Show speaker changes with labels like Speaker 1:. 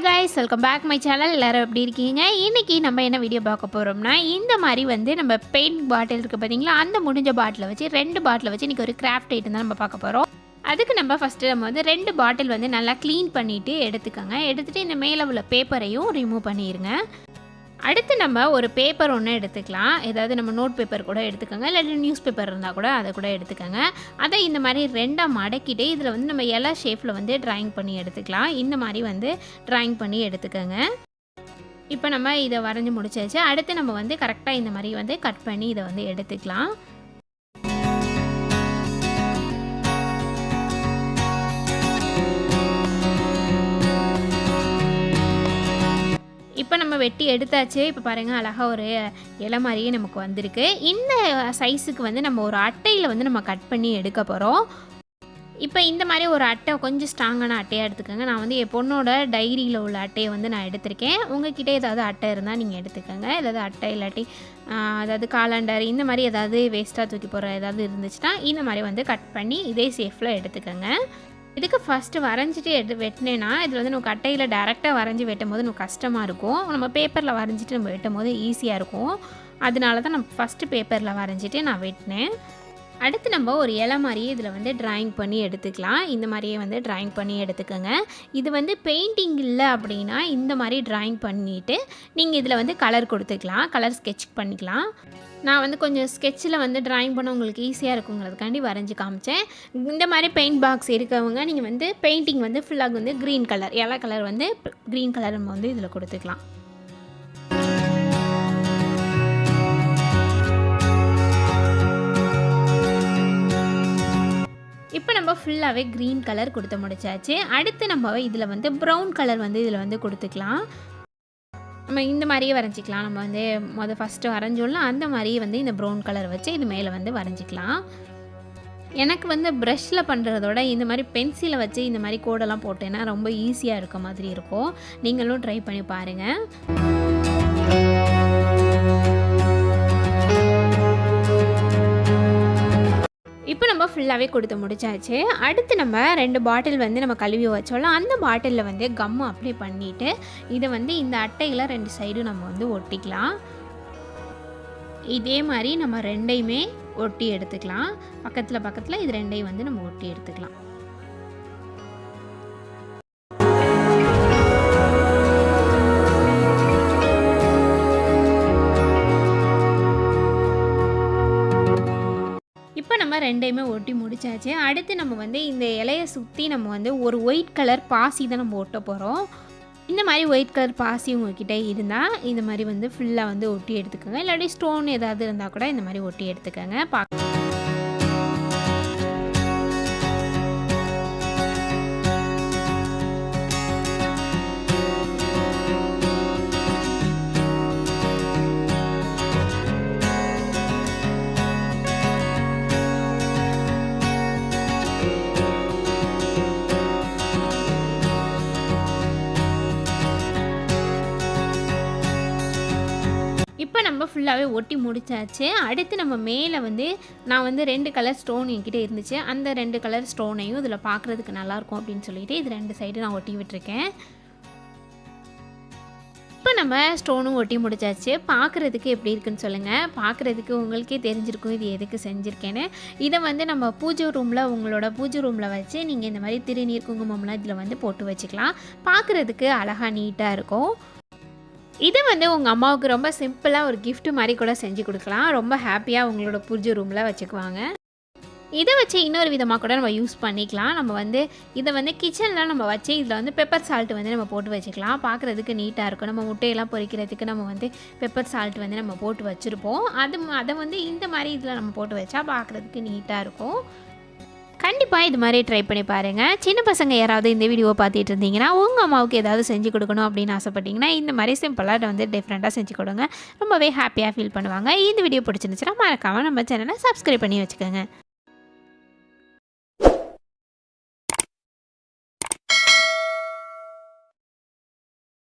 Speaker 1: Hi guys welcome back my channel எல்லோரும் எப்படி இருக்கீங்க? இன்றைக்கி நம்ம என்ன வீடியோ பார்க்க போகிறோம்னா இந்த மாதிரி வந்து நம்ம பெயிண்ட் பாட்டில் இருக்குது பார்த்தீங்களா அந்த முடிஞ்ச பாட்டிலை வச்சு ரெண்டு பாட்டிலை வச்சு இன்றைக்கி ஒரு கிராஃப்ட் ஐட்டம் தான் நம்ம பார்க்க போகிறோம் அதுக்கு நம்ம ஃபஸ்ட்டு நம்ம வந்து ரெண்டு பாட்டில் வந்து நல்லா க்ளீன் பண்ணிவிட்டு எடுத்துக்கோங்க. எடுத்துகிட்டு இந்த மேலே உள்ள பேப்பரையும் ரிமூவ் பண்ணிடுங்க அடுத்து நம்ம ஒரு பேப்பர் ஒன்று எடுத்துக்கலாம். ஏதாவது நம்ம நோட் பேப்பர் கூட எடுத்துக்கோங்க. இல்லாட்டி நியூஸ் பேப்பர் இருந்தால் கூட அதை கூட எடுத்துக்கோங்க. அதை இந்த மாதிரி ரெண்டாக மடக்கிட்டு இதில் வந்து நம்ம எல்லா ஷேப்பில் வந்து ட்ராயிங் பண்ணி எடுத்துக்கலாம். இந்த மாதிரி வந்து ட்ராயிங் பண்ணி எடுத்துக்கோங்க. இப்போ நம்ம இதை வரைஞ்சி முடிச்சாச்சு. அடுத்து நம்ம வந்து கரெக்டாக இந்த மாதிரி வந்து கட் பண்ணி இதை வந்து எடுத்துக்கலாம். இப்போ நம்ம வெட்டி எடுத்தாச்சு. இப்போ பாருங்கள் அழகாக ஒரு இலை மாதிரியே நமக்கு வந்திருக்கு. இந்த சைஸுக்கு வந்து நம்ம ஒரு அட்டையில் வந்து நம்ம கட் பண்ணி எடுக்க போகிறோம் இப்போ இந்த மாதிரி ஒரு அட்டை கொஞ்சம் ஸ்ட்ராங்கான அட்டையாக எடுத்துக்கோங்க. நான் வந்து என் பொண்ணோட டைரியில் உள்ள அட்டையை வந்து நான் எடுத்திருக்கேன். உங்ககிட்ட ஏதாவது அட்டை இருந்தால் நீங்கள் எடுத்துக்கோங்க. ஏதாவது அட்டை இல்லாட்டி அதாவது காலாண்டர் இந்த மாதிரி ஏதாவது வேஸ்ட்டாக தூக்கி போகிற ஏதாவது இருந்துச்சுன்னா இந்த மாதிரி வந்து கட் பண்ணி இதே சேஃபில் எடுத்துக்கோங்க. இதுக்கு ஃபஸ்ட்டு வரைஞ்சிட்டு எடு வெட்டினேன்னா இதில் வந்து நம்ம கட்டையில் டேரெக்டாக வரைஞ்சி வெட்டும் போது நமக்கு கஷ்டமாக இருக்கும். நம்ம பேப்பரில் வரைஞ்சிட்டு நம்ம வெட்டும் போது ஈஸியாக இருக்கும். அதனால தான் நான் ஃபஸ்ட்டு பேப்பரில் வரைஞ்சிட்டு நான் வெட்டினேன். அடுத்து நம்ம ஒரு இலை மாதிரியே இதில் வந்து ட்ராயிங் பண்ணி எடுத்துக்கலாம். இந்த மாதிரியே வந்து ட்ராயிங் பண்ணி எடுத்துக்கோங்க. இது வந்து பெயிண்டிங் இல்லை அப்படின்னா இந்த மாதிரி ட்ராயிங் பண்ணிவிட்டு நீங்கள் இதில் வந்து கலர் கொடுத்துக்கலாம். கலர் ஸ்கெட்ச் பண்ணிக்கலாம். நான் வந்து கொஞ்சம் ஸ்கெட்சில் வந்து ட்ராயிங் பண்ண உங்களுக்கு ஈஸியாக இருக்குங்கிறதுக்காண்டி வரைஞ்சி காமிச்சேன். இந்த மாதிரி பெயிண்ட் பாக்ஸ் இருக்கவங்க நீங்கள் வந்து பெயிண்டிங் வந்து ஃபுல்லாக வந்து க்ரீன் கலர் எல்லா கலர் வந்து க்ரீன் கலர் நம்ம வந்து இதில் கொடுத்துக்கலாம். இப்போ நம்ம ஃபுல்லாகவே க்ரீன் கலர் கொடுத்து முடிச்சாச்சு. அடுத்து நம்ம இதில் வந்து ப்ரௌன் கலர் வந்து இதில் வந்து கொடுத்துக்கலாம். நம்ம இந்த மாதிரியே வரைஞ்சிக்கலாம். நம்ம வந்து மொதல் ஃபஸ்ட்டு வரைஞ்சோம்ல அந்த மாதிரியே வந்து இந்த ப்ரௌன் கலர் வச்சு இது மேலே வந்து வரைஞ்சிக்கலாம். எனக்கு வந்து ப்ரஷ்ஷில் பண்ணுறதோட இந்த மாதிரி பென்சிலை வச்சு இந்த மாதிரி கோடெல்லாம் போட்டேன்னா ரொம்ப ஈஸியாக இருக்க மாதிரி இருக்கும். நீங்களும் ட்ரை பண்ணி பாருங்கள் இப்போ நம்ம ஃபுல்லாகவே கொடுத்து முடிச்சாச்சு. அடுத்து நம்ம ரெண்டு பாட்டில் வந்து நம்ம கழுவி வச்சோம்ல அந்த பாட்டிலில் வந்து கம்மு அப்ளை பண்ணிவிட்டு இதை வந்து இந்த அட்டையில் ரெண்டு சைடும் நம்ம வந்து ஒட்டிக்கலாம். இதே மாதிரி நம்ம ரெண்டையுமே ஒட்டி எடுத்துக்கலாம். பக்கத்தில் பக்கத்தில் இது ரெண்டையும் வந்து நம்ம ஒட்டி எடுத்துக்கலாம். இப்போ ரெண்டையுமே ஒட்டி முடிச்சாச்சு. அடுத்து நம்ம வந்து இந்த இலையை சுற்றி நம்ம வந்து ஒரு ஒயிட் கலர் பாசி தான் நம்ம ஒட்ட போகிறோம் இந்த மாதிரி ஒயிட் கலர் பாசி உங்ககிட்ட இருந்தால் இந்த மாதிரி வந்து ஃபுல்லாக வந்து ஒட்டி எடுத்துக்கோங்க. இல்லாட்டி ஸ்டோன் ஏதாவது இருந்தால் கூட இந்த மாதிரி ஒட்டி எடுத்துக்கோங்க. பார்க்க நம்ம ஃபுல்லாகவே ஒட்டி முடிச்சாச்சு. அடுத்து நம்ம மேலே வந்து நான் வந்து ரெண்டு கலர் ஸ்டோன் என்கிட்ட இருந்துச்சு. அந்த ரெண்டு கலர் ஸ்டோனையும் இதில் பார்க்குறதுக்கு நல்லாயிருக்கும் அப்படின்னு சொல்லிட்டு இது ரெண்டு சைடு நான் ஒட்டி விட்டுருக்கேன். இப்போ நம்ம ஸ்டோனும் ஒட்டி முடிச்சாச்சு. பார்க்குறதுக்கு எப்படி இருக்குன்னு சொல்லுங்கள் பார்க்குறதுக்கு உங்களுக்கே தெரிஞ்சிருக்கும் இது எதுக்கு செஞ்சுருக்கேன்னு. இதை வந்து நம்ம பூஜை ரூமில் உங்களோட பூஜை ரூமில் வச்சு நீங்கள் இந்த மாதிரி திருநீர் குங்குமம்லாம் இதில் வந்து போட்டு வச்சுக்கலாம். பார்க்குறதுக்கு அழகாக நீட்டாக இருக்கும். இது வந்து உங்கள் அம்மாவுக்கு ரொம்ப சிம்பிளாக ஒரு கிஃப்ட் மாதிரி கூட செஞ்சு கொடுக்கலாம். ரொம்ப ஹாப்பியாக உங்களோட புரிஞ்ச ரூமில் வச்சுக்குவாங்க. இதை வச்சு இன்னொரு விதமாக கூட நம்ம யூஸ் பண்ணிக்கலாம். நம்ம வந்து இதை வந்து கிச்சனில் நம்ம வச்சு இதில் வந்து பெப்பர் சால்ட் வந்து நம்ம போட்டு வச்சுக்கலாம். பார்க்குறதுக்கு நீட்டாக இருக்கும். நம்ம முட்டையெல்லாம் பொரிக்கிறதுக்கு நம்ம வந்து பெப்பர் சால்ட் வந்து நம்ம போட்டு வச்சுருப்போம். அது அதை வந்து இந்த மாதிரி இதில் நம்ம போட்டு வச்சா பார்க்குறதுக்கு நீட்டாக இருக்கும். கண்டிப்பாக இது மாதிரி ட்ரை பண்ணி பாருங்கள் சின்ன பசங்க யாராவது இந்த வீடியோவை பார்த்துட்டு இருந்தீங்கன்னா உங்கள் அம்மாவுக்கு ஏதாவது செஞ்சு கொடுக்கணும் அப்படின்னு ஆசைப்பட்டீங்கன்னா இந்த மாதிரி சிம்பிளாக வந்து டிஃப்ரெண்ட்டாக செஞ்சு கொடுங்க. ரொம்பவே ஹாப்பியாக ஃபீல் பண்ணுவாங்க. இந்த வீடியோ பிடிச்சிருந்துச்சுன்னா மறக்காமல் நம்ம சேனலை சப்ஸ்கிரைப் பண்ணி வச்சுக்கோங்க.